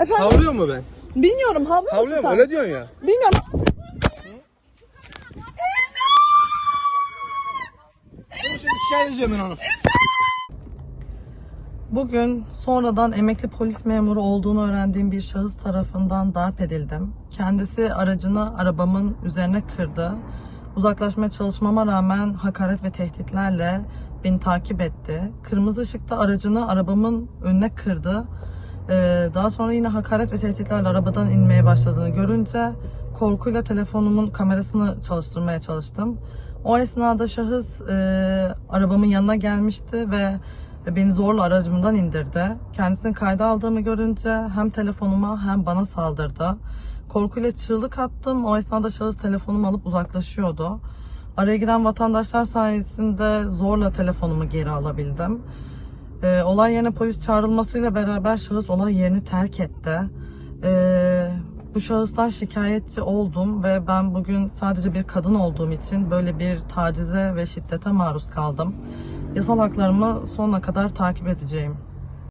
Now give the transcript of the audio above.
Efendim? Havlıyor mu ben? Bilmiyorum havlıyor musun Havlıyor mu? sen? Öyle diyorsun ya. Bilmiyorum. Ben şimdi şikayet edeceğim ben onu. Bugün sonradan emekli polis memuru olduğunu öğrendiğim bir şahıs tarafından darp edildim. Kendisi aracını arabamın üzerine kırdı. Uzaklaşmaya çalışmama rağmen hakaret ve tehditlerle beni takip etti. Kırmızı ışıkta aracını arabamın önüne kırdı. Ee, daha sonra yine hakaret ve tehditlerle arabadan inmeye başladığını görünce korkuyla telefonumun kamerasını çalıştırmaya çalıştım. O esnada şahıs e, arabamın yanına gelmişti ve beni zorla aracımdan indirdi. Kendisini kayda aldığımı görünce hem telefonuma hem bana saldırdı. Korkuyla çığlık attım. O esnada şahıs telefonumu alıp uzaklaşıyordu. Araya giren vatandaşlar sayesinde zorla telefonumu geri alabildim. Ee, olay yerine polis çağrılmasıyla beraber şahıs olay yerini terk etti. Ee, bu şahıstan şikayetçi oldum ve ben bugün sadece bir kadın olduğum için böyle bir tacize ve şiddete maruz kaldım. Yasal haklarımı sonuna kadar takip edeceğim.